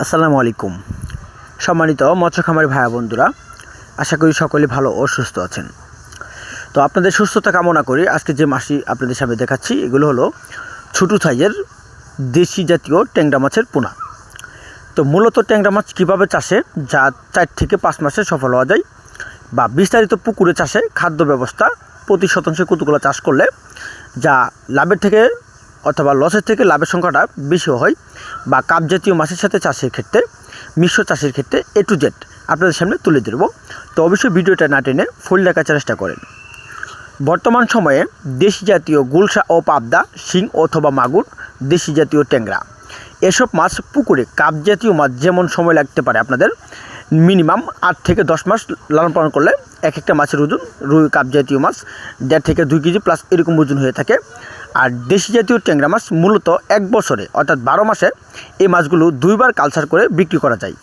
আসসালামু আলাইকুম। সম্মানিত মৎস্য খামারি ভাইয়া বন্ধুরা, আশা করি সকলে ভালো ও সুস্থ আছেন। তো আপনাদের সুস্থতা কামনা করি, আজকে যে মাসি আপনাদের সামনে দেখাচ্ছি, এগুলো হলো ছোটো সাইজের দেশি জাতীয় ট্যাংরা মাছের পোনা। তো মূলত ট্যাংরা মাছ কীভাবে চাষে? যা চার থেকে পাঁচ মাসে সফল হওয়া যায় বা বিস্তারিত পুকুরে চাষে খাদ্য ব্যবস্থা প্রতি শতাংশে কতগুলো চাষ করলে যা লাভের থেকে অথবা লসের থেকে লাভের সংখ্যাটা বেশি হয় বা কাপ জাতীয় মাছের সাথে চাষের ক্ষেত্রে, মিশ্র চাষের ক্ষেত্রে এ টু জেড আপনাদের সামনে তুলে ধরবো। তো অবশ্যই ভিডিওটা না টেনে ফুল দেখার চেষ্টা করেন। বর্তমান সময়ে দেশি জাতীয় গুলশা ও পাবদা, শিং অথবা মাগুর দেশি জাতীয় ট্যাংরা, এসব মাছ পুকুরে কাপ জাতীয় মাছ যেমন সময় লাগতে পারে আপনাদের, মিনিমাম আট থেকে দশ মাস লালন পালন করলে এক একটা মাছের ওজন রুই কাপ জাতীয় মাছ দেড় থেকে দুই কেজি প্লাস এরকম ওজন হয়ে থাকে। আর দেশি জাতীয় ট্যাংরা মাছ মূলত এক বছরে, অর্থাৎ বারো মাসে এই মাছগুলো দুইবার কালচার করে বিক্রি করা যায়।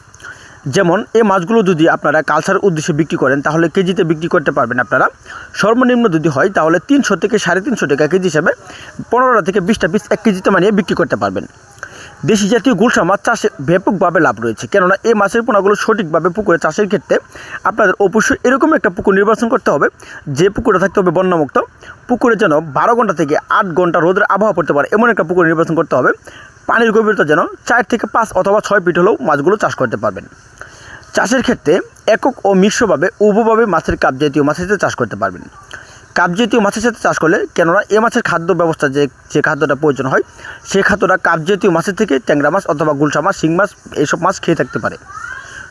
যেমন, এই মাছগুলো যদি আপনারা কালচার উদ্দেশ্যে বিক্রি করেন, তাহলে কেজিতে বিক্রি করতে পারবেন আপনারা। সর্বনিম্ন যদি হয়, তাহলে তিনশো থেকে সাড়ে তিনশো টাকা কেজি হিসাবে পনেরোটা থেকে বিশটা পিস এক কেজিতে মানিয়ে বিক্রি করতে পারবেন। দেশি জাতীয় গুলশা মাছ চাষে ব্যাপকভাবে লাভ রয়েছে। কেননা এই মাছের পোনাগুলো সঠিকভাবে পুকুরে চাষের ক্ষেত্রে আপনাদের অবশ্যই এরকম একটা পুকুর নির্বাচন করতে হবে, যে পুকুরে থাকতে হবে বন্যামুক্ত। পুকুরে যেন বারো ঘণ্টা থেকে আট ঘণ্টা রোদের আবহাওয়া পড়তে পারে, এমন একটা পুকুর নির্বাচন করতে হবে। পানির গভীরতা যেন চার থেকে পাঁচ অথবা ছয় ফিট হলেও মাছগুলো চাষ করতে পারবেন। চাষের ক্ষেত্রে একক ও মিশ্রভাবে উভভাবে মাছের কাপ জাতীয় মাছের চাষ করতে পারবেন। কাপ জাতীয় মাছের সাথে চাষ করলে কেননা এ মাছের খাদ্য ব্যবস্থা যে যে খাদ্যটা প্রয়োজন হয়, সেই খাদ্যটা কাপ জাতীয় মাছের থেকে ট্যাংরা মাছ অথবা গুলশা মাছ, শিং মাছ এইসব মাছ খেয়ে থাকতে পারে।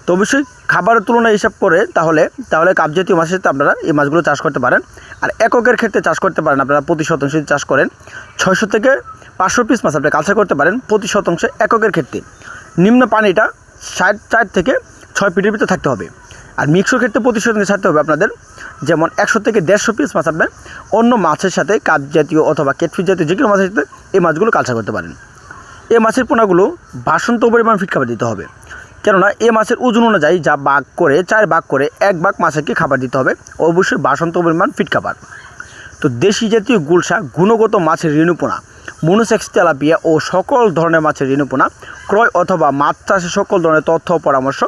তো অবশ্যই খাবারের তুলনায় হিসাব করে তাহলে তাহলে কাপ জাতীয় মাছের সাথে আপনারা এই মাছগুলো চাষ করতে পারেন। আর এককের ক্ষেত্রে চাষ করতে পারেন, আপনারা প্রতি শতাংশে চাষ করেন, ছয়শো থেকে পাঁচশো পিস মাছ আপনি কালচার করতে পারেন প্রতি শতাংশে এককের ক্ষেত্রে। নিম্ন পানিটা ষাট চার থেকে ছয় ফিটের ভিতরে থাকতে হবে। আর মিক্সর ক্ষেত্রে প্রতি শতাংশে ছাড়তে হবে আপনাদের যেমন একশো থেকে দেড়শো পিস মাছ আপনি অন্য মাছের সাথে কাপ জাতীয় অথবা কেটফিস জাতীয় যে কোনো মাছের সাথে এই মাছগুলো কালচার করতে পারেন। এই মাছের পোনাগুলো বাসন্ত পরিমাণ ফিট খাবার দিতে হবে। কেননা এ মাছের ওজন অনুযায়ী যা বাঘ করে, চার ভাগ করে, এক ভাগ মাছেরকে খাবার দিতে হবে, অবশ্যই বাসন্ত পরিমাণ ফিট খাবার। তো দেশি জাতীয় গুলশা গুণগত মাছের রেণুপোনা মনোসেক্স তেলাপিয়া ও সকল ধরনের মাছের রেণুপোনা ক্রয় অথবা মাছ চাষের সকল ধরনের তথ্য পরামর্শ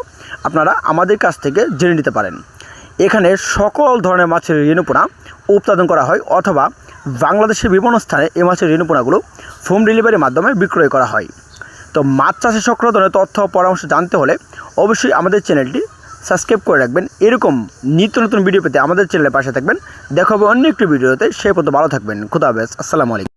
আপনারা আমাদের কাছ থেকে জেনে নিতে পারেন। এখানে সকল ধরনের মাছের রেণুপোনা উৎপাদন করা হয় অথবা বাংলাদেশের বিভিন্ন স্থানে এই মাছের রেণুপোনাগুলো হোম ডেলিভারির মাধ্যমে বিক্রয় করা হয়। তো মাছ চাষের ধরনের তথ্য পরামর্শ জানতে হলে অবশ্যই আমাদের চ্যানেলটি সাবস্ক্রাইব করে রাখবেন। এরকম নিত্য নতুন ভিডিও পেতে আমাদের চ্যানেলের পাশে থাকবেন। দেখা হবে অন্য একটি ভিডিওতে। সে পর্যন্ত ভালো থাকবেন। খুদা আসসালামু আলাইকুম।